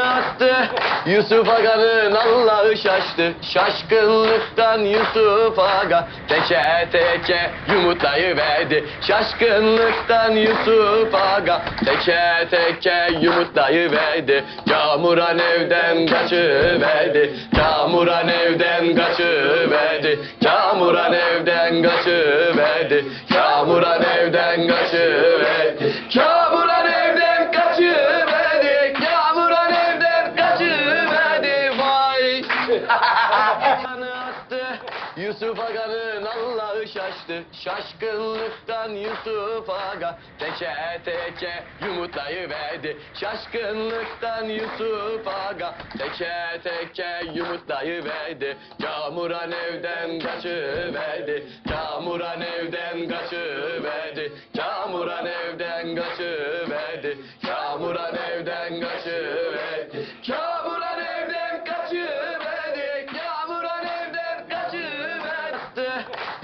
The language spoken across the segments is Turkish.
attı Yusuf Aga'nın Allah'ı şaştı. Şaşkınlıktan Yusuf Aga Teke teke yumurtayı verdi Şaşkınlıktan Yusuf Aga Teke teke yumurtayı verdi Kamuran evden kaçıverdi. Kamuran evden kaçıverdi. Kamuran evden kaçıverdi. Kamuran evden kaçıverdi Yusuf Aga'nın Allah'ı şaştı. Şaşkınlıktan Yusuf Aga Teke teke yumurtayı verdi. Şaşkınlıktan Yusuf Aga Teke teke yumurtayı verdi. Kamuran evden kaçıverdi. Kamuran evden kaçıverdi. Kamuran evden kaçıverdi. Kamuran evden kaçıverdi. Kamuran evden kaçıverdi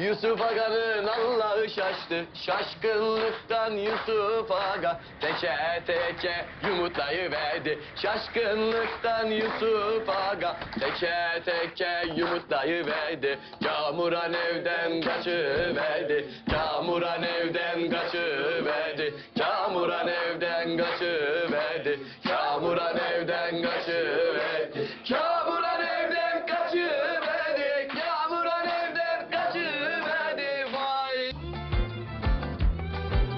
Yusuf Aga'nın Allah'ı şaştı. Şaşkınlıktan Yusuf Aga Teke teke yumurtayı verdi Şaşkınlıktan Yusuf Aga Teke teke yumurtayı verdi Kamuran evden kaçıverdi. Kamuran evden kaçıverdi. Kamuran evden kaçıverdi. Kamuran evden kaçıverdi. Kamuran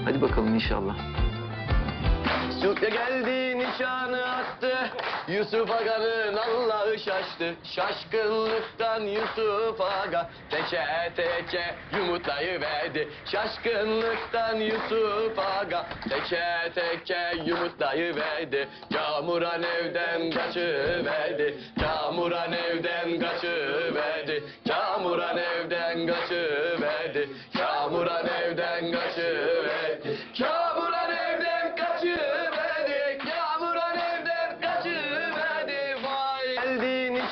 Hadi bakalım inşallah. Sükre geldi nişanı attı Yusuf Aga'nın Allah'ı şaştı. Şaşkınlıktan Yusuf Aga Teke teke yumurtayı verdi Şaşkınlıktan Yusuf Aga Teke teke yumurtayı verdi Kamuran evden kaçıverdi. Kamuran evden kaçıverdi. Kamuran evden kaçıverdi. Kamuran evden kaçıverdi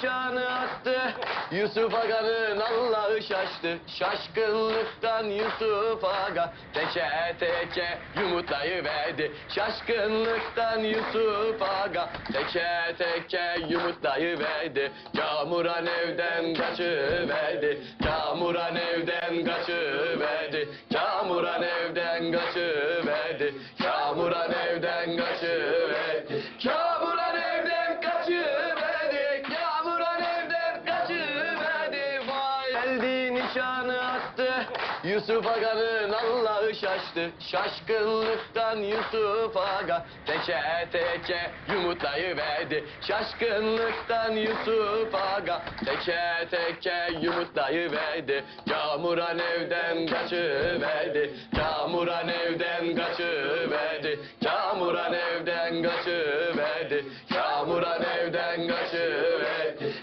Nişanı attı Yusuf Aga'nın Allah'ı şaştı. Şaşkınlıktan Yusuf Aga Teke teke yumurtayı verdi Şaşkınlıktan Yusuf Aga Teke teke yumurtayı verdi Kamuran evden kaçıverdi Kamuran evden kaçıverdi. Kamuran evden kaçıverdi Kamuran evden kaçıverdi. Kamuran nişanı attı Yusuf Aga'nın Allah'ı şaştı. Şaşkınlıktan Yusuf Aga Teke teke yumurtayı verdi. Şaşkınlıktan Yusuf Aga Teke teke yumurtayı verdi. Kamuran evden kaçıverdi. Kamuran evden kaçıverdi. Kamuran evden kaçıverdi. Kamuran evden kaçıverdi